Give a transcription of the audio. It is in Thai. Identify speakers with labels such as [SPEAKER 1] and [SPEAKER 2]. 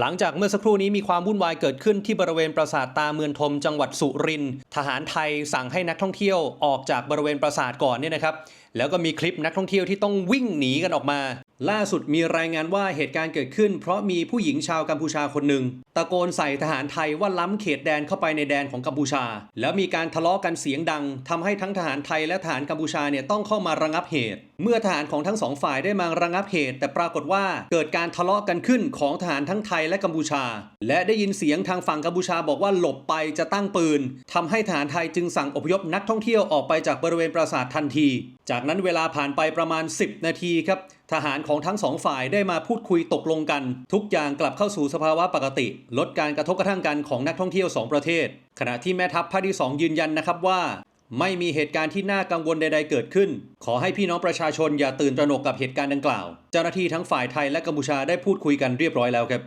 [SPEAKER 1] หลังจากเมื่อสักครู่นี้มีความวุ่นวายเกิดขึ้นที่บริเวณปราสาทตาเมืองทม จังหวัดสุรินทร์ทหารไทยสั่งให้นักท่องเที่ยวออกจากบริเวณปราสาทก่อนเนี่ยนะครับ แล้วก็มีคลิปนักท่องเที่ยวที่ต้องวิ่งหนีกันออกมา ล่าสุดมีรายงานว่าเหตุการณ์เกิดขึ้น เพราะมีผู้หญิงชาวกัมพูชาคนหนึ่งตะโกนใส่ทหารไทยว่าล้ำเขตแดนเข้าไปในแดนของกัมพูชา แล้วมีการทะเลาะกันเสียงดังทำให้ทั้งทหารไทยและทหารกัมพูชาเนี่ยต้องเข้ามาระงับเหตุ เมื่อทหารของทั้งสองฝ่ายได้มาระงับเหตุ แต่ปรากฏว่าเกิดการทะเลาะกันขึ้นของทหารทั้งไทยและกัมพูชา และได้ยินเสียงทางฝั่งกัมพูชาบอกว่าหลบไปจะตั้งปืนทำให้ทหารไทยจึงสั่งอพยพนักท่องเที่ยวออกไปจากบริเวณปราสาททันที จากนั้นเวลาผ่านไปประมาณ 10 นาทีครับทหารของทั้งสองฝ่ายได้มาพูดคุยตกลงกัน ทุกอย่างกลับเข้าสู่สภาวะปกติ ลดการกระทบกระทั่งกันของนักท่องเที่ยว 2 ประเทศ ขณะที่แม่ทัพภาคที่ 2 ยืนยันนะครับว่า ไม่มีเหตุการณ์ที่น่ากังวลใด ๆ เกิดขึ้น ขอให้พี่น้องประชาชนอย่าตื่นตระหนกกับเหตุการณ์ดังกล่าว เจ้าหน้าที่ทั้งฝ่ายไทยและกัมพูชาได้พูดคุยกันเรียบร้อยแล้วครับ